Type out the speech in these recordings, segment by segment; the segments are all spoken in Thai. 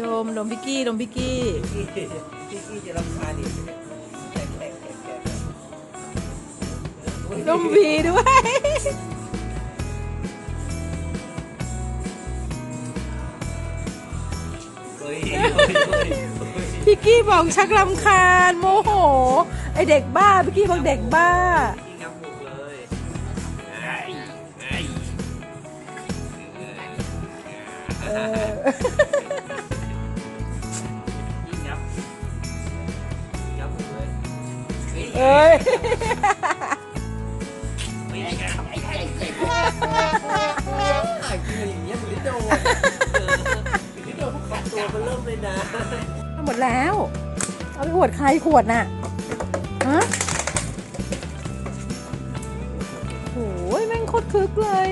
ดมดมพิกกี้ดมพิกกี้พี่กี้พี่กี้จะรำคาญดิแขกแขกแขกแขกดมวีด้วยเฮ้ยเฮ้ยเฮ้ยเฮ้ยพิกกี้บอกชักลำคาญโมโหไอเด็กบ้าพิกกี้บอกเด็กบ้า พี่งับหมดเลยไอ้ไอ้ เออ เอ้ยเฮ้ยกินอย่างเงี้ยมันโดนเออโดนขัดตัวมันเริ่มเลยนะหมดแล้ว เอาไปอวดใครขวดน่ะฮะโอ้ยแม่งโคตรคึกเลย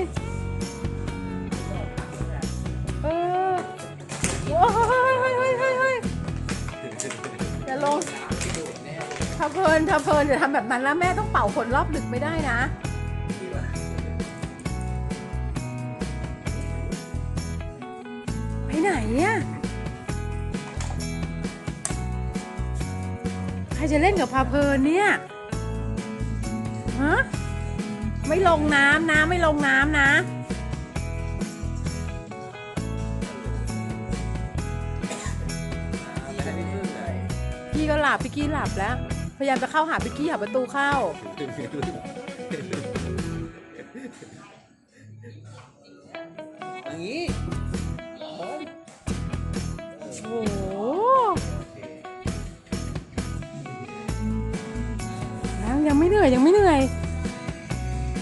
ถ้าเพลินถ้าเพลินจะทำแบบนั้นแล้วแม่ต้องเป่าขนรอบดึกไม่ได้นะไปไหนเนี่ยใครจะเล่นกับพาเพลินเนี่ยฮะไม่ลงน้ำนะไม่ลงน้ำนะพี่ก็หลับพี่กี้หลับแล้วพ ยายามจะเข้าหาพี่กี้หาประตูเข้า อย่างนี้โอ้โหยังยังไม่เหนื่อยยังไม่เหนื่อย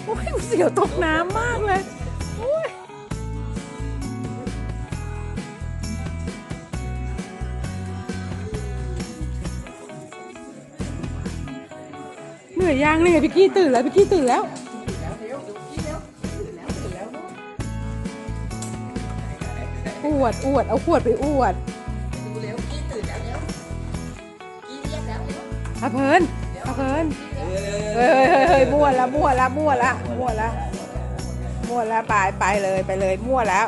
โอ้ยเสียวตกน้ำมากเลย โอ้ย รือยังนื่อยพี่กี้ตื่นแล้วพี่กี้ตื่นแล้วอวดอวดเอาขวดไปอวดดูเร็วกี้ตื่นแล้วเร็วกี้เรียกแล้วเร็วอาเพลินอาเพลินเฮ้ยเฮ้ยมั่วละมั่วละมั่วละมั่วละมั่วละไปไปเลยไปเลยมั่วแล้ว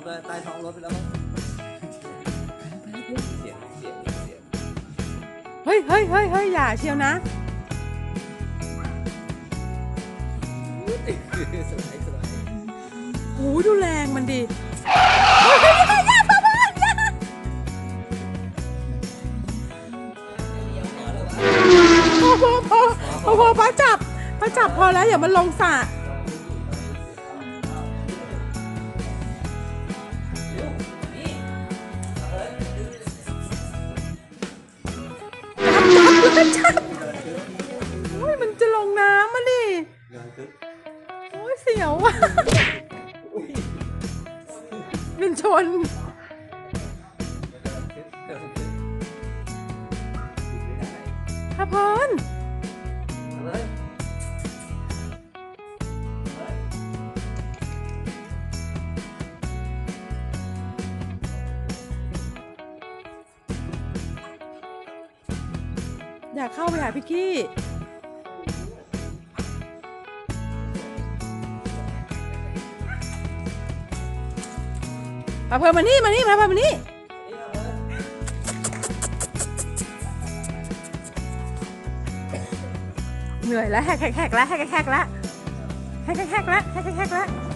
ถเลยใต้ท้องรถไปแล้วมั้งเสียงเสียงเสียงเฮ้ยเฮ้ยเฮ้ยเฮ้ยอย่าเชียวนะสไลด์สไลด์โอ้ยดูแรงมันดิพอพอพอพอพอป้าจับป้าจับพอแล้วอย่ามันลงสระ จับจับโอ้ยมันจะลงน้ำมาดิโอ้ยเสียวอะเป็นชนพะเพลิน อยากเข้าไปหาพี่กี้พะเพลินมานี่มานี่พะเพลินมานี่เหนื่อยแล้วแหกแหกแหกแล้วแหกแหกแหกแล้วแหกแหกแหกแล้วแหกแหกแหกแล้ว